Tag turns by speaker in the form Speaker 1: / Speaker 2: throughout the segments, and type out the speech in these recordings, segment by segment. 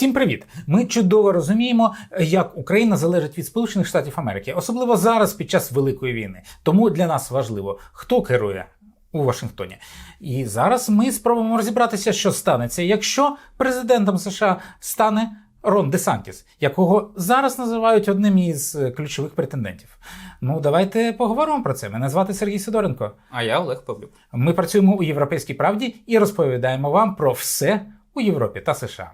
Speaker 1: Всім привіт! Ми чудово розуміємо, як Україна залежить від Сполучених Штатів Америки, особливо зараз під час Великої війни. Тому для нас важливо, хто керує у Вашингтоні. І зараз ми спробуємо розібратися, що станеться, якщо президентом США стане Рон Десантіс, якого зараз називають одним із е, ключових претендентів. Ну, давайте поговоримо про це. Мене звати Сергій Сидоренко.
Speaker 2: А я Олег Павлюк.
Speaker 1: Ми працюємо у Європейській правді і розповідаємо вам про все у Європі та США.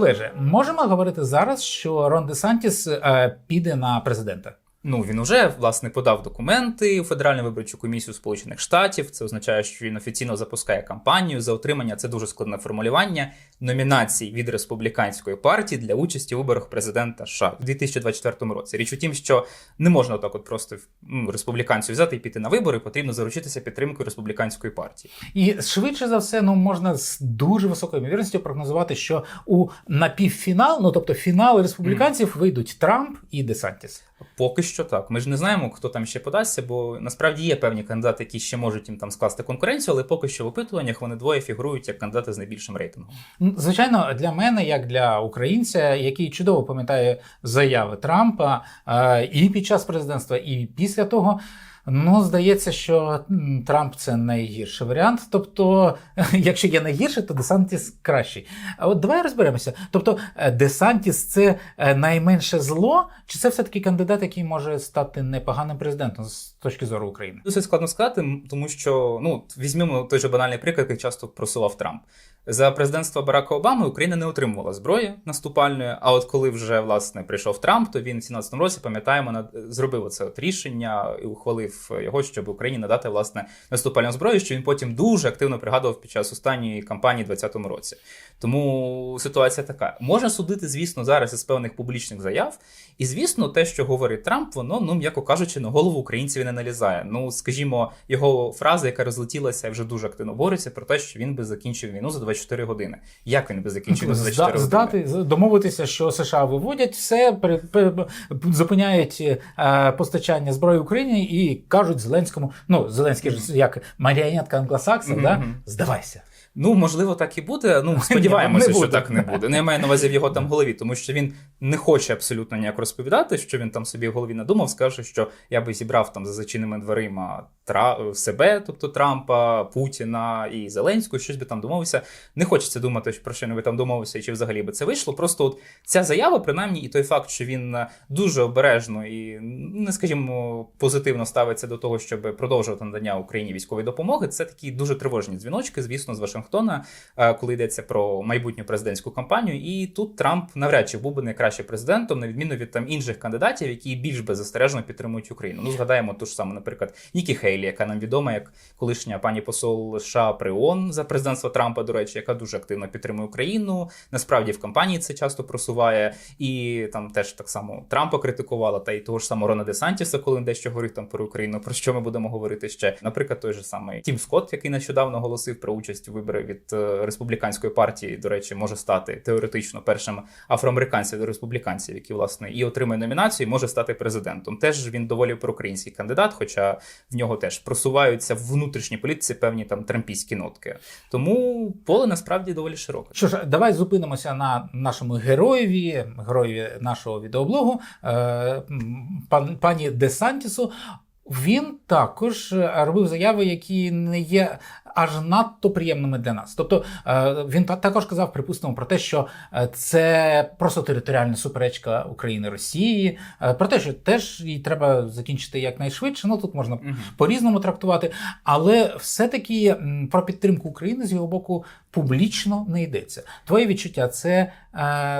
Speaker 1: Олеже, можемо говорити зараз, що Рон Десантіс е, піде на президента?
Speaker 2: Ну він уже власне подав документи у Федеральну виборчу комісію Сполучених Штатів. Це означає, що він офіційно запускає кампанію за отримання. Це дуже складне формулювання номінацій від республіканської партії для участі у виборах президента США у 2024 році. Річ у тім, що не можна отак, от просто ну, республіканців взяти і піти на вибори. Потрібно заручитися підтримкою республіканської партії.
Speaker 1: І швидше за все, ну можна з дуже високою ймовірністю прогнозувати, що у напівфінал, ну тобто фінал республіканців, вийдуть Трамп і Десантіс.
Speaker 2: Поки що так. Ми ж не знаємо, хто там ще подасться, бо насправді є певні кандидати, які ще можуть їм там скласти конкуренцію, але поки що в опитуваннях вони двоє фігурують як кандидати з найбільшим рейтингом.
Speaker 1: Звичайно, для мене, як для українця, який чудово пам'ятає заяви Трампа е, і під час президентства, і після того. Ну, здається, що Трамп це найгірший варіант. Тобто, якщо є найгірший, то Десантіс кращий. А от давай розберемося. Тобто, е, Десантіс це е, найменше зло, чи це все-таки кандидат, який може стати непоганим президентом з точки зору України?
Speaker 2: Досить складно сказати, тому що ну візьмемо той же банальний приклад, який часто просував Трамп. За президентства Барака Обами Україна не отримувала зброї наступальної. А от коли вже власне прийшов Трамп, то він в 17 році пам'ятаємо зробив це от рішення і ухвалив його, щоб Україні надати власне наступальну зброю, що він потім дуже активно пригадував під час останньої кампанії в 2020 році. Тому ситуація така: можна судити, звісно, зараз із певних публічних заяв. І звісно, те, що говорить Трамп, воно, ну м'яко кажучи, на голову українців не налізає. Ну, скажімо, його фраза, яка розлетілася вже дуже активно говориться про те, що він би закінчив війну за 24 години. Як він би закінчив за 24
Speaker 1: Зда-
Speaker 2: години?
Speaker 1: здати, домовитися, що США виводять все, зупиняють е, постачання зброї Україні і кажуть Зеленському, ну Зеленський ж як маріонетка англосакса,
Speaker 2: Мгм,
Speaker 1: да? здавайся.
Speaker 2: Ну, можливо, так і буде. Ну, сподіваємося,
Speaker 1: не
Speaker 2: що
Speaker 1: буде.
Speaker 2: так не буде. Не маю на увазі в його там голові, тому що він не хоче абсолютно ніяк розповідати, що він там собі в голові надумав, скаже, що я би зібрав там за зачиненими дверима тра... себе, тобто Трампа, Путіна і Зеленського, щось би там домовився. Не хочеться думати, про що би там домовився, і чи взагалі би це вийшло. Просто от ця заява, принаймні, і той факт, що він е, дуже обережно і не скажімо позитивно ставиться до того, щоб продовжувати надання Україні військової допомоги. Це такі дуже тривожні дзвіночки, звісно, з Вашингтона, е, коли йдеться про майбутню президентську кампанію. І тут Трамп навряд чи був би найкращим президентом, на відміну від там інших кандидатів, які більш беззастережно підтримують Україну. Ну згадаємо ту ж саму, наприклад, Нікі Хейлі, яка нам відома як колишня пані посол США при ООН за президентства Трампа, до речі, яка дуже активно підтримує Україну. Насправді в кампанії це часто просуває, і там теж так само Трампа критикувала, та й того ж самого Рона Десантіса, коли він дещо говорив там про Україну. Про що ми будемо говорити ще? Наприклад, той же самий Тім Скотт, який нещодавно оголосив про участь у виборах від е, республіканської партії. До речі, може стати теоретично першим афроамериканцем до республіканців, який власне і отримає номінацію, і може стати президентом. Теж він доволі проукраїнський кандидат, хоча в нього теж просуваються в внутрішній політиці певні там трампійські нотки. Тому поле насправді доволі широке.
Speaker 1: Що ж, давай зупинимося на нашому героєві, героєві нашого відеоблогу, е, пан, пані Десантісу. Він також е, робив заяви, які не є аж надто приємними для нас. Тобто е, він також казав, припустимо, про те, що е, це просто територіальна суперечка України Росії, про те, що теж її треба закінчити якнайшвидше. Ну тут можна
Speaker 2: Мгм.
Speaker 1: по-різному трактувати, але все-таки про підтримку України з його боку публічно не йдеться. Твоє відчуття це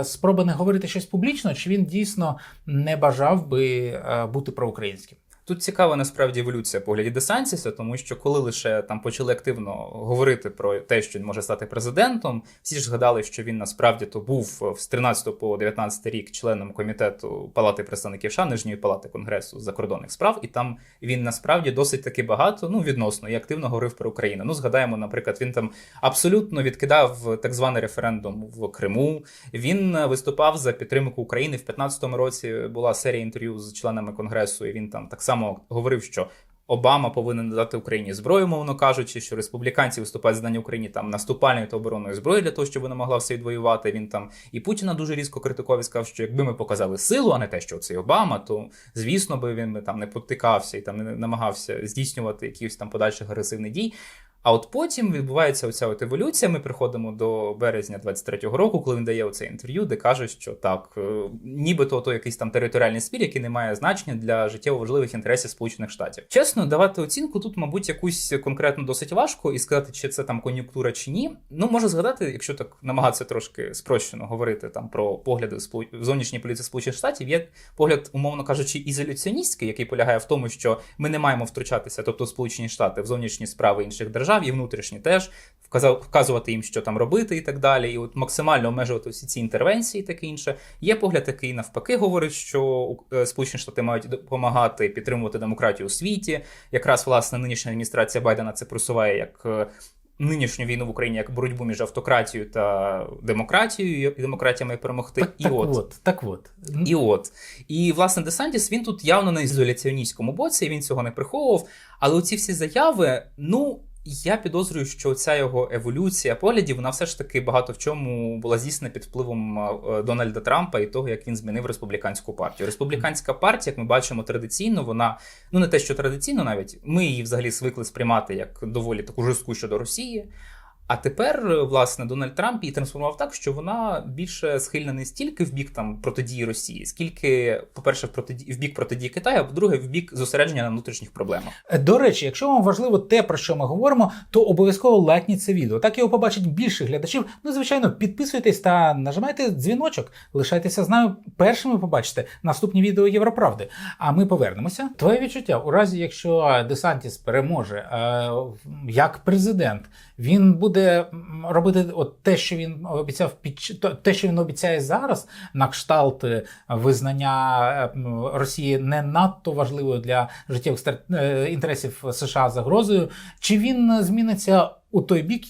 Speaker 1: спроба не говорити щось публічно, чи він дійсно не бажав би бути проукраїнським?
Speaker 2: Тут цікава насправді еволюція поглядів Десантіса, тому що коли лише там почали активно говорити про те, що він може стати президентом, всі ж згадали, що він насправді то був з 13 по 19 рік членом комітету Палати представників США, Нижньої палати Конгресу закордонних справ, і там він насправді досить таки багато, ну відносно і активно говорив про Україну. Ну згадаємо, наприклад, він там абсолютно відкидав так званий референдум в Криму. Він е, виступав за підтримку України в 15-му році. Була серія інтерв'ю з членами конгресу, і він там так само говорив, що Обама повинен надати Україні зброю, мовно кажучи, що республіканці виступають за надання Україні там наступальної та оборонної зброї для того, щоб вона могла все відвоювати. Він там і Путіна дуже різко критикував і сказав, що якби ми показали силу, а не те, що цей Обама, то звісно би він би там не потикався і там не намагався здійснювати якихось там подальших агресивних дій. А от потім відбувається оця от еволюція. Ми приходимо до березня 23-го року, коли він дає оце інтерв'ю, де каже, що так, е, нібито то якийсь там територіальний спір, який не має значення для життєво важливих інтересів Сполучених Штатів. Чесно, давати оцінку тут, мабуть, якусь конкретно досить важко і сказати, чи це там кон'юнктура чи ні. Ну можу згадати, якщо так намагатися трошки спрощено говорити там про погляди в зовнішній політиці Сполучених Штатів, є погляд, умовно кажучи, ізоляціоністський, який полягає в тому, що ми не маємо втручатися, тобто Сполучені Штати, в зовнішні справи інших держав і внутрішні теж вказувати їм, що там робити, і так далі, і от максимально обмежувати всі ці інтервенції, і таке інше. Є погляд, який навпаки говорить, що е, Сполучені Штати мають допомагати підтримувати демократію у світі. Якраз власне нинішня адміністрація Байдена це просуває як. е, Нинішню війну в Україні як боротьбу між автократією та демократією, і демократія має перемогти.
Speaker 1: Так,
Speaker 2: і
Speaker 1: так
Speaker 2: от
Speaker 1: от, так от.
Speaker 2: і от. І власне Десантіс він тут явно на ізоляціоністському боці, він цього не приховував. Але оці всі заяви, ну. Я підозрюю, що ця його еволюція поглядів, вона все ж таки багато в чому була здійснена під впливом е, Дональда Трампа і того, як він змінив республіканську партію. Республіканська партія, як ми бачимо, традиційно вона ну не те, що традиційно, навіть ми її взагалі звикли сприймати як доволі таку жорстку щодо Росії. А тепер, власне, Дональд Трамп її трансформував так, що вона більше схильна не стільки в бік там протидії Росії, скільки, по-перше, в протиді... в бік протидії Китаю, а по-друге, в бік зосередження на внутрішніх проблемах.
Speaker 1: Е, До речі, якщо вам важливо те, про що ми говоримо, то обов'язково лайкніть це відео. Так його побачить більше глядачів. Ну, звичайно, підписуйтесь та нажимайте дзвіночок. Лишайтеся з нами першими побачите наступні відео Європравди. А ми повернемося. Твоє відчуття у разі, якщо Десантіс переможе е, як президент, він буде м, робити от те, що він обіцяв під те, що він обіцяє зараз, на кшталт е, визнання е, Росії не надто важливою для життєвих е, інтересів США загрозою, чи він зміниться у той бік,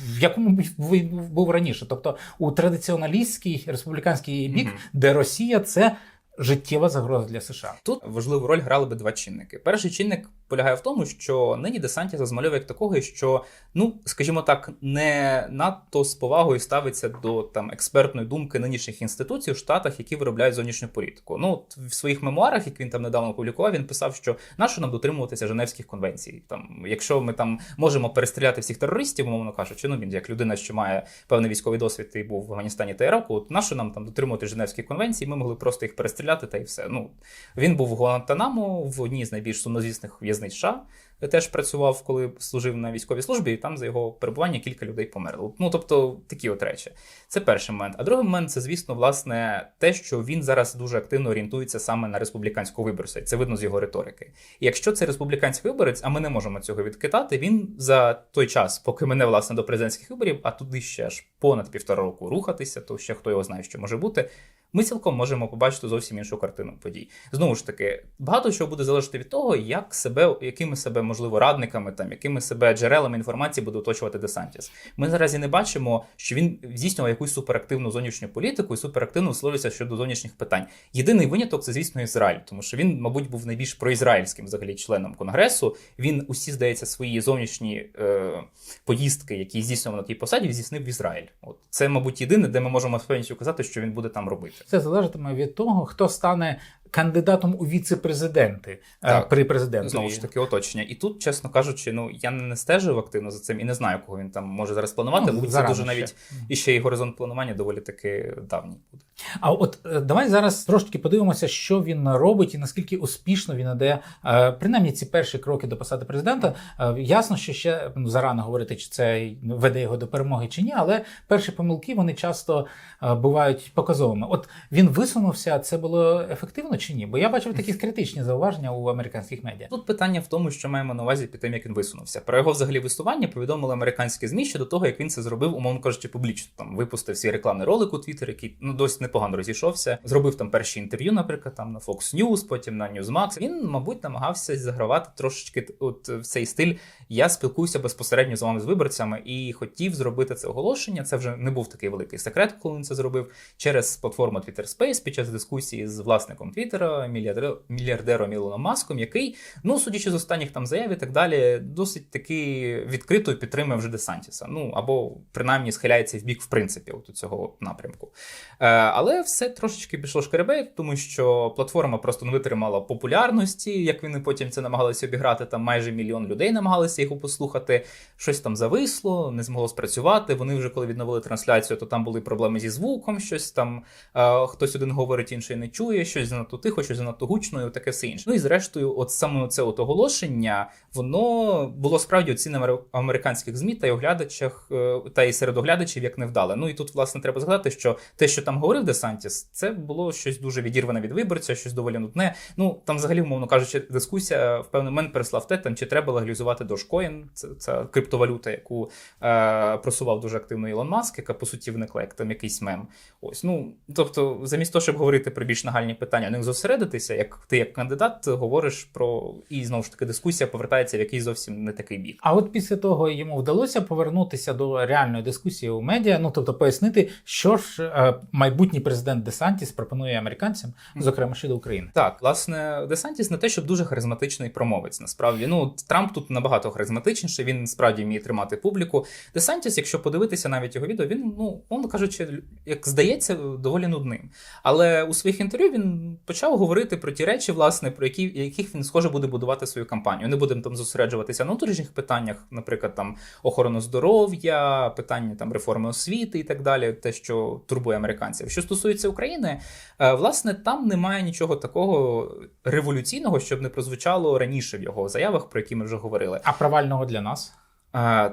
Speaker 1: в якому він був раніше, тобто у традиціоналістський республіканський бік,
Speaker 2: Мгм.
Speaker 1: де Росія це життєва загроза для США.
Speaker 2: Тут важливу роль грали би два чинники. Перший чинник полягає в тому, що нині Десантіса змальовує як такого, що, ну скажімо так, не надто з повагою ставиться до там експертної думки нинішніх інституцій в Штатах, які виробляють зовнішню політику. Ну от в своїх мемуарах, які він там недавно опублікував, він писав, що нащо нам дотримуватися Женевських конвенцій. Там, якщо ми там можемо перестріляти всіх терористів, умовно кажучи, ну він як людина, що має певний військовий досвід і був в Афганістані та Іраку, от нащо нам там дотримувати Женевських конвенцій? Ми могли просто їх перестріляти та й все. Ну він був в Гуантанамо в одній з найбільш сумнозвісних в'язниць США. Теж працював, коли служив на військовій службі, і там за його перебування кілька людей померло. Ну тобто такі от речі. Це перший момент. А другий момент це, звісно, власне, те, що він зараз дуже активно орієнтується саме на республіканського виборця. Це видно з його риторики. І якщо це республіканський виборець, а ми не можемо цього відкидати, він за той час, поки мене власне до президентських виборів, а туди ще аж понад півтора року рухатися, то ще хто його знає, що може бути. Ми цілком можемо побачити зовсім іншу картину подій. Знову ж таки, багато чого буде залежати від того, як себе, якими себе можливо радниками, там якими себе джерелами інформації буде оточувати Десантіс. Ми наразі не бачимо, що він здійснював якусь суперактивну зовнішню політику і суперактивно висловлювався щодо зовнішніх питань. Єдиний виняток це, звісно, Ізраїль, тому що він, мабуть, був найбільш проізраїльським взагалі членом конгресу. Він усі, здається, свої зовнішні е, поїздки, які здійснював на тій посаді, здійснив в Ізраїль. От це, мабуть, єдине, де ми можемо з певністю казати, що він буде там робити.
Speaker 1: Це залежатиме від того, хто стане кандидатом у віце-президенти е, при президенті.
Speaker 2: Знову ж таки, оточення. І тут, чесно кажучи, ну я не стежив активно за цим і не знаю, кого він там може зараз планувати.
Speaker 1: Ну,
Speaker 2: Мабуть, це дуже
Speaker 1: ще.
Speaker 2: навіть і ще й горизонт планування доволі таки давній буде.
Speaker 1: А от е, давай зараз трошки подивимося, що він робить і наскільки успішно він іде. Е, Принаймні ці перші кроки до посади президента. Ясно, що ще ну, зарано говорити, чи це веде його до перемоги чи ні, але перші помилки вони часто бувають показовими. От він висунувся, це було ефективно чи ні? Бо я бачив такі критичні зауваження у американських медіа.
Speaker 2: Тут питання в тому, що маємо на увазі під тим, як він висунувся. Про його взагалі висування повідомили американські змі ще до того, як він це зробив, умовно кажучи, публічно. Там випустив свій рекламний ролик у Твіттер, який ну досить непогано розійшовся. Зробив там перші інтерв'ю, наприклад, там на Fox News, потім на Newsmax. Він, мабуть, намагався загравати трошечки от в цей стиль. Я спілкуюся безпосередньо з вами з виборцями і хотів зробити це оголошення. Це вже не був такий великий секрет, коли він це зробив через платформу Twitter Space під час дискусії з власником Twitter. Твіттера, мільярдер- мільярдером Ілоном Маском, який, ну, судячи з останніх там заяв і так далі, досить таки відкрито підтримує вже Десантіса. Ну, або принаймні схиляється в бік, в принципі, от у цього напрямку. Е, але все трошечки пішло шкеребей, тому що платформа просто не витримала популярності, як вони потім це намагалися обіграти. Там майже мільйон людей намагалися його послухати. Щось там зависло, не змогло спрацювати. Вони вже коли відновили трансляцію, то там були проблеми зі звуком, щось там е, хтось один говорить, інший не чує, щось занадто тихо, щось занадто гучно, і таке все інше. Ну і зрештою, от саме це от оголошення, воно було справді оцінено американських змі та й оглядачах, е, та й серед оглядачів як невдале. Ну і тут, власне, треба згадати, що те, що там говорив Десантіс, це було щось дуже відірване від виборця, щось доволі нудне. Ну там, взагалі, умовно кажучи, дискусія в певний момент перейшла в те, там чи треба легалізувати Dogecoin, це, це криптовалюта, яку е, просував дуже активно Ілон Маск, яка по суті виникла як там якийсь мем. Ось ну тобто, замість того, щоб говорити про більш нагальні питання, не зосередитися, як ти як кандидат говориш про і знову ж таки дискусія повертається в якийсь зовсім не такий бік.
Speaker 1: А от після того йому вдалося повернутися до реальної дискусії у медіа, ну тобто пояснити, що ж е, майбутній президент Десантіс пропонує американцям, зокрема щодо України.
Speaker 2: Так, власне, Десантіс не те, щоб дуже харизматичний промовець. Насправді, ну Трамп тут набагато харизматичніший. Він справді вміє тримати публіку. Десантіс, якщо подивитися навіть його відео, він ну умовно кажучи, як здається, доволі нудним. Але у своїх інтерв'ю він почав говорити про ті речі, власне, про які яких він схоже буде будувати свою кампанію. Не будемо там зосереджуватися на внутрішніх питаннях, наприклад, там охорону здоров'я, питання там реформи освіти і так далі, те, що турбує американців. Що стосується України, е, власне, там немає нічого такого революційного, щоб не прозвучало раніше в його заявах, про які ми вже говорили.
Speaker 1: А провального для нас?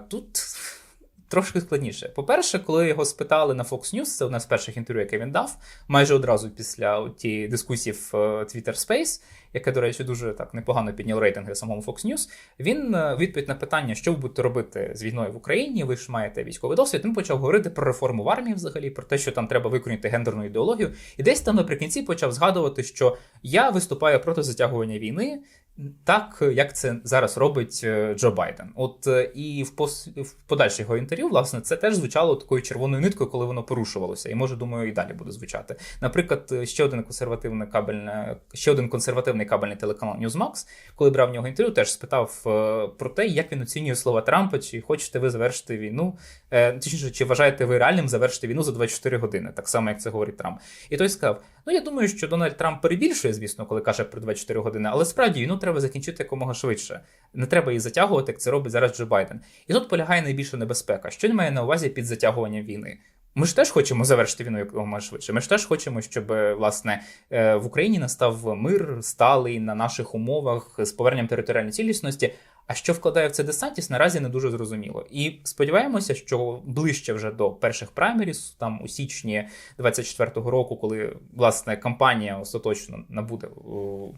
Speaker 2: Тут трошки складніше. По-перше, коли його спитали на Fox News, це одне з перших інтерв'ю, яке він дав, майже одразу після тієї дискусії в е, Twitter Space, яке, до речі, дуже так непогано підняло рейтинги самому Fox News, він е, відповідь на питання, що ви будете робити з війною в Україні, ви ж маєте військовий досвід, він почав говорити про реформу в армії взагалі, про те, що там треба виконати гендерну ідеологію. І десь там наприкінці почав згадувати, що я виступаю проти затягування війни. Так, як це зараз робить е, Джо Байден. От е, і в пос... в подальших його інтерв'ю, власне, це теж звучало такою червоною ниткою, коли воно порушувалося. І може, думаю, і далі буде звучати. Наприклад, е, ще один консервативний кабельне, ще один консервативний кабельний телеканал Newsmax, коли брав в нього інтерв'ю, теж спитав про те, як він оцінює слова Трампа, чи хочете ви завершити війну, точніше, чи вважаєте ви реальним завершити війну за 24 години, так само як це говорить Трамп. І той сказав: Ну я думаю, що Дональд Трамп перебільшує, звісно, коли каже про 24 години, але справді війну треба закінчити якомога швидше. Не треба її затягувати, як це робить зараз Джо Байден. І тут полягає найбільша небезпека. Що він має на увазі під затягуванням війни? Ми ж теж хочемо завершити війну якомога швидше. Ми ж теж хочемо, щоб е, власне е, в Україні настав мир сталий на наших умовах з поверненням територіальної цілісності. А що вкладає в це Десантіс, наразі не дуже зрозуміло. І сподіваємося, що ближче вже до перших праймеріс, там у січні 24-го року, коли власне кампанія остаточно набуде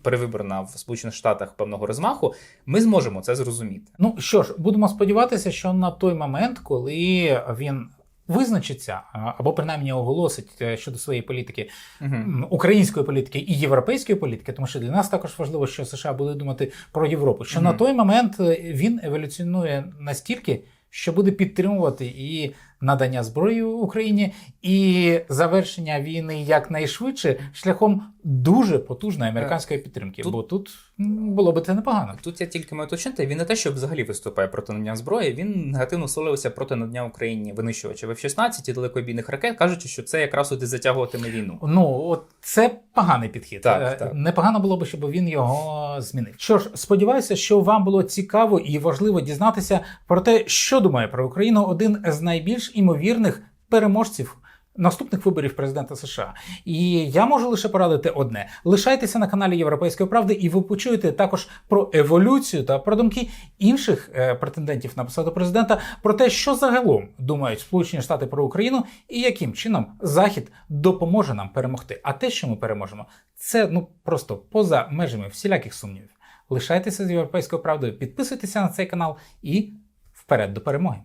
Speaker 2: перевиборна в Сполучених Штатах певного розмаху, ми зможемо це зрозуміти.
Speaker 1: Ну що ж, будемо сподіватися, що на той момент, коли він визначиться або принаймні оголосить е, щодо своєї політики
Speaker 2: Угу.
Speaker 1: української політики і європейської політики, тому що для нас також важливо, що США буде думати про Європу. Що на той момент е, він еволюціонує настільки, що буде підтримувати і надання зброї Україні, і завершення війни якнайшвидше шляхом дуже потужної американської підтримки.
Speaker 2: тут-
Speaker 1: Бо тут було би це непогано.
Speaker 2: Тут я тільки маю уточнити, він не те, що взагалі виступає проти надання зброї, він негативно висловився проти надання Україні винищувачів F-16 і далекобійних ракет, кажучи, що це якраз от і затягуватиме війну.
Speaker 1: Ну, от це поганий підхід.
Speaker 2: Так,
Speaker 1: Е,
Speaker 2: так.
Speaker 1: Непогано було б, щоб він його змінив. Що ж, сподіваюся, що вам було цікаво і важливо дізнатися про те, що думає про Україну один з найбільш імовірних переможців. Наступних виборів президента США, і я можу лише порадити одне: лишайтеся на каналі Європейської правди, і ви почуєте також про еволюцію та про думки інших е, претендентів на посаду президента, про те, що загалом думають Сполучені Штати про Україну, і яким чином Захід допоможе нам перемогти. А те, що ми переможемо, це ну просто поза межами всіляких сумнівів. Лишайтеся з європейською правдою, підписуйтеся на цей канал і вперед до перемоги.